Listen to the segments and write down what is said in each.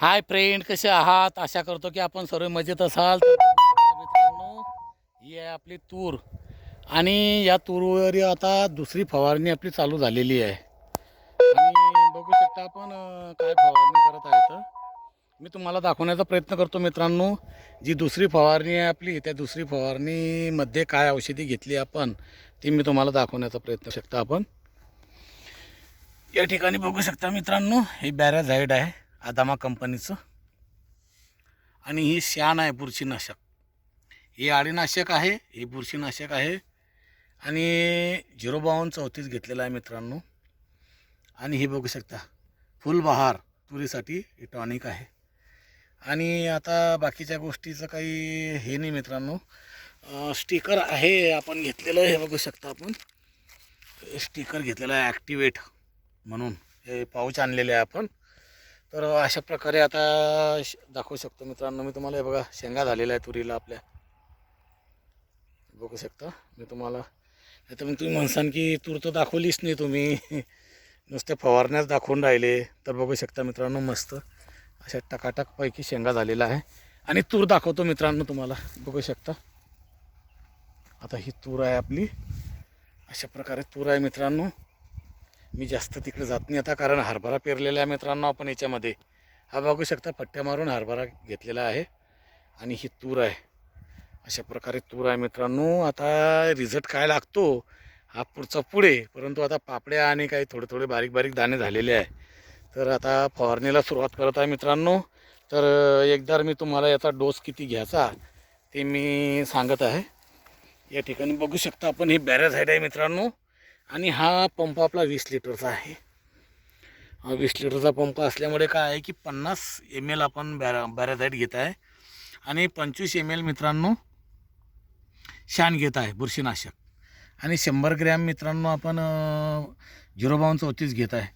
Hi friend कसे आहात? आशा करतो की आपण सर्व मजेत असाल. मित्रांनो ही आहे आपली तूर. आणि या तूरवर आता दुसरी फवारणी आपली चालू झालेली आहे. आणि बघू शकता आपण काय फवारणी करत आहे तर मी तुम्हाला दाखवण्याचा प्रयत्न करतो मित्रांनो. जी दुसरी फवारणी आहे आपली त्या दुसरी फवारणीमध्ये काय औषधी घेतली आपण ती मी तुम्हाला दाखवण्याचा प्रयत्न शकता आपण. या ठिकाणी बघू शकता मित्रांनो हे बॅराझाईड आहे. अदामा कंपनीचं. आणि ही शान आहे बुरशीनाशक. हे आळीनाशक आहे हे बुरशीनाशक आहे. आणि झिरो बावन्न चौतीस घेतलेलं आहे मित्रांनो. आणि हे बघू शकता फुलबहार तुरीसाठी हे टॉनिक आहे. आणि आता बाकीच्या गोष्टीचं काही हे नाही मित्रांनो. स्टिकर आहे आपण घेतलेलं हे बघू शकता आपण. स्टिकर घेतलेलं आहे ॲक्टिवेट म्हणून. हे पाऊच आणलेले आहे आपण. तर अशा प्रकारे आता श- दाखवू शकतो मित्रांनो. मी तुम्हाला हे बघा शेंगा झालेल्या आहे तुरीला आपल्या. बघू शकता. मी तुम्हाला नाही तर मग तुम्ही म्हणसान की तूर तर दाखवलीच नाही तुम्ही. नुसते फवारण्याच दाखवून राहिले. तर बघू शकता मित्रांनो मस्त. अशा टकाटकपैकी शेंगा झालेला आहे. आणि तूर दाखवतो मित्रांनो तुम्हाला. बघू शकता. आता ही तूर आहे आपली. अशा प्रकारे तूर आहे मित्रांनो. मी जास्त तिकडे जात नाही आता कारण हरभरा पेरलेला आहे मित्रांनो आपण याच्यामध्ये. हा बघू शकता पट्ट्या मारून हरभरा घेतलेला आहे. आणि ही तूर आहे. अशा प्रकारे तूर आहे मित्रांनो. आता रिझल्ट काय लागतो हा पुढचा पुढे. परंतु आता पापड्या आणि काही थोडे थोडे बारीक बारीक दाणे झालेले आहे. तर आता फवारणीला सुरुवात करत आहे मित्रांनो. तर एकदा मी तुम्हाला याचा डोस किती घ्यायचा ते मी सांगत आहे. या ठिकाणी बघू शकता आपण ही बॅरेझाईड आहे मित्रांनो. आणि हा पंप आपला वीस लिटरचा आहे. हा वीस लिटरचा पंप असल्यामुळे काय आहे की पन्नास एम एल आपण बॅरा बॅराझाईट घेत आहे. आणि पंचवीस एम एल मित्रांनो शान घेत आहे बुरशीनाशक. आणि शंभर ग्रॅम मित्रांनो आपण झिरो बावन्न चौतीस घेत आहे.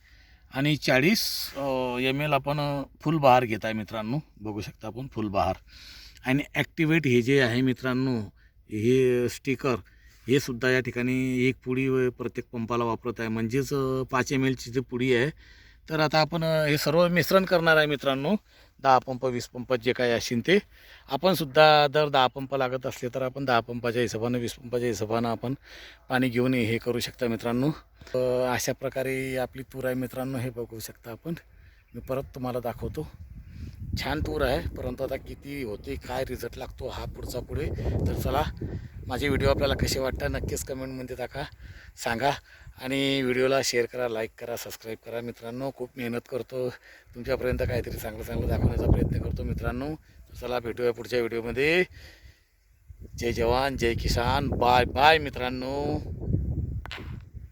आणि चाळीस एम एल आपण फुल फुलबहार घेत आहे मित्रांनो. बघू शकता आपण फुलबहार आणि ॲक्टिवेट हे जे आहे मित्रांनो हे स्टिकर हे सुद्धा या ठिकाणी एक पुडी प्रत्येक पंपाला वापरत आहे. म्हणजेच पाच एम एलची जी पुडी आहे तर आता आपण हे सर्व मिश्रण करणार आहे मित्रांनो. दहा पंप वीस पंप जे काही असेल ते. आपण सुद्धा जर दहा पंप लागत असले तर आपण दहा पंपाच्या हिशोबानं वीस पंपाच्या हिशोबानं आपण पाणी घेऊन हे करू शकता मित्रांनो. अशा प्रकारे आपली तूर आहे मित्रांनो हे बघू शकता आपण. मी परत तुम्हाला दाखवतो. छान तूर आहे परंतु आता किती होते काय रिझल्ट लागतो हा पुढचा पुढे. तर चला माझे व्हिडिओ आपल्याला कसे वाटतात नक्कीच कमेंटमध्ये टाका सांगा. आणि व्हिडिओला शेअर करा लाईक करा सबस्क्राईब करा. मित्रांनो खूप मेहनत करतो. तुमच्यापर्यंत काहीतरी चांगलं चांगलं दाखवण्याचा प्रयत्न करतो मित्रांनो. चला भेटूया पुढच्या व्हिडिओमध्ये. जय जवान जय किसान. बाय बाय मित्रांनो.